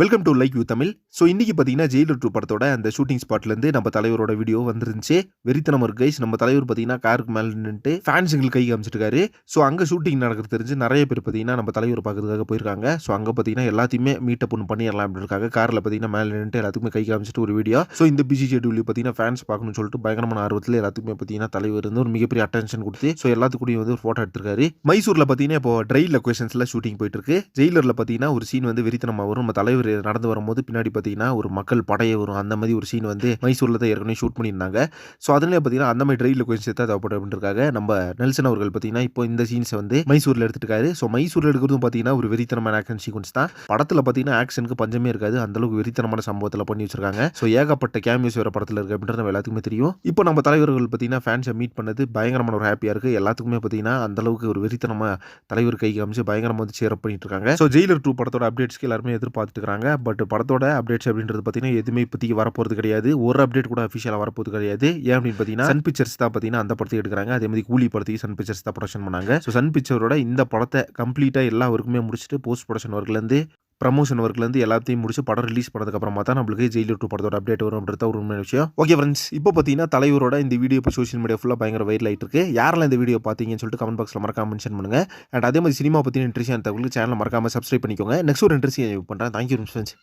Welcome to like you Tamil so இன்றைக்கி பார்த்தீங்கன்னா Jailer two படத்தோட அந்த ஷூட்டிங் ஸ்பாட்லேருந்து நம்ம தலைவரோட வீடியோ வந்துருந்துச்சு. வெறித்தனம் ஒரு கைஸ் நம்ம தலைவர் பார்த்தீங்கன்னா காருக்கு மேலே நின்றுட்டு ஃபேன்ஸுங்களுக்கு கை காமிச்சிருக்காரு. ஸோ அங்கே ஷூட்டிங் நடக்கிறது தெரிஞ்சு நிறைய பேர் பார்த்தீங்கன்னா நம்ம தலைவர் பார்க்கறதுக்காக போயிருக்காங்க. ஸோ அங்கே பார்த்தீங்கன்னா எல்லாத்தையுமே மீட்டப் ஒன்று பண்ணிடலாம் அப்படின்னு இருக்காங்க காரில் பார்த்தீங்கன்னா மேலே நின்றுட்டு எல்லாத்துக்குமே கை காமிச்சிட்டு ஒரு வீடியோ ஸோ இந்த பிசி ஷெட்யூல் பார்த்தீங்கன்னா ஃபேன்ஸ் பார்க்கணும்னு சொல்லிட்டு பயங்கரமான ஆர்வத்தில் எல்லாத்துக்குமே பார்த்தீங்கன்னா தலைவர் வந்து ஒரு மிகப்பெரிய அட்டென்ஷன் கொடுத்து ஸோ எல்லாத்துக்கூடிய வந்து ஒரு ஃபோட்டோ எடுத்திருக்காரு. மைசூரில் பார்த்தீங்கன்னா இப்போ ட்ரெயில் லொக்கேஷன்ஸில் ஷூட்டிங் போயிட்டு இருக்கு. ஜெயிலரில் பார்த்தீங்கன்னா ஒரு சீன் வந்து வெறித்தனமாக வரும். நம்ம தலைவர் நடந்து வரும்போது பின்னாடி பார்த்தீங்கன்னா ஒரு மக்கள் படையை வரும். அந்த மாதிரி ஒரு சீன் வந்து மைசூரில் தான் ஏற்கனவே ஷூட் பண்ணியிருந்தாங்க. ஸோ அதனால பார்த்தீங்கன்னா அந்த மாதிரி ட்ரெயில் கொஞ்சம் சேர்த்தா தேவைப்படும் அப்படின்றக்காக நம்ம நெல்சன் அவர்கள் பார்த்தீங்கன்னா இப்போ இந்த சீன்ஸை வந்து மைசூரில் எடுத்துருக்காரு ஸோ மைசூரில் எடுக்கிறதும் பார்த்தீங்கன்னா ஒரு வெறித்தனமான ஆக்ஷன் சீக்வன்ஸ் தான். படத்தில் பார்த்தீங்கன்னா ஆக்ஷனுக்கு பஞ்சமே இருக்காது. அந்த அளவுக்கு வெறித்தனமான சம்பவத்தில் பண்ணி வச்சிருக்காங்க. ஸோ ஏகப்பட்ட கேமியோஸ் வேறு படத்தில் இருக்குது அப்படின்றது நம்ம எல்லாத்துக்குமே தெரியும். இப்போ நம்ம தலைவர்கள் பார்த்தீங்கன்னா ஃபேன்ஸை மீட் பண்ணது பயங்கரமான ஒரு ஹாப்பியாக இருக்குது எல்லாத்துக்குமே பார்த்தீங்கன்னா அந்த அளவுக்கு ஒரு வெறித்தனமாக தலைவர் கை காமிச்சு பயங்கரமாக வந்து சேரப் பண்ணிட்டு இருக்காங்க. ஸோ ஜெயிலர் டூ படத்தோட அப்டேட்ஸ்க்கு எல்லாருமே எதிர்பார்த்துட்டு இருக்காங்க பட் படத்தோட அப்டேட்ஸ் அப்படின்றது பார்த்தீங்கன்னா எதுவுமே இப்போதைக்கு வரப்போகிறது கிடையாது. ஒரு அப்டேட் கூட அஃபிஷியலாக வரப்போகிறது கிடையாது. ஏன் அப்படின்னு பார்த்தீங்கன்னா சன் பிக்சர்ஸ் தான் பார்த்தீங்கன்னா அந்த படத்தை எடுக்கிறாங்க. அதே மாதிரி கூலி படத்துக்கு சன் பிக்சர்ஸ் தான் ப்ரொடக்ஷன் பண்ணாங்க. ஸோ சன் பிக்சரோட இந்த படத்தை கம்ப்ளீட்டாக எல்லா ஒர்க்குமே முடிச்சுட்டு போஸ்ட் ப்ரொடக்ஷன் ஒர்க்லேருந்து ப்ரமோஷன் ஒர்க்லேருந்து எல்லாத்தையும் முடிச்சு படம் ரிலீஸ் பண்ணதுக்கு அப்புறமா தான் நம்மளுக்கு ஜெயிலர் டூ படத்தோட அப்டேட் வரும் அப்படின்ற ஒரு உண்மையான விஷயம். ஓகே ஃப்ரெண்ட்ஸ் இப்போ பார்த்தீங்கன்னா தலைவரோட இந்த வீடியோ இப்போ சோஷியல் மீடியா ஃபுல்லாக பயங்கர வைரல் ஆகிட்டு இருக்கு. யாரெல்லாம் இந்த வீடியோ பார்த்தீங்கன்னு சொல்லிட்டு கமெண்ட் பாக்ஸில் மறக்காம மென்ஷன் பண்ணுங்க. அண்ட் அதே மாதிரி சினிமா பற்றின இன்ட்ரெஸ்ட் தகவலுக்கு சேனல் மறக்காம சப்ஸ்கிரைப் பண்ணிக்கோங்க. நெக்ஸ்ட் ஒரு இன்ட்ரெஸ்ட் பண்ணுறேன் தேங்க்யூ ஃப்ரெண்ட்ஸ்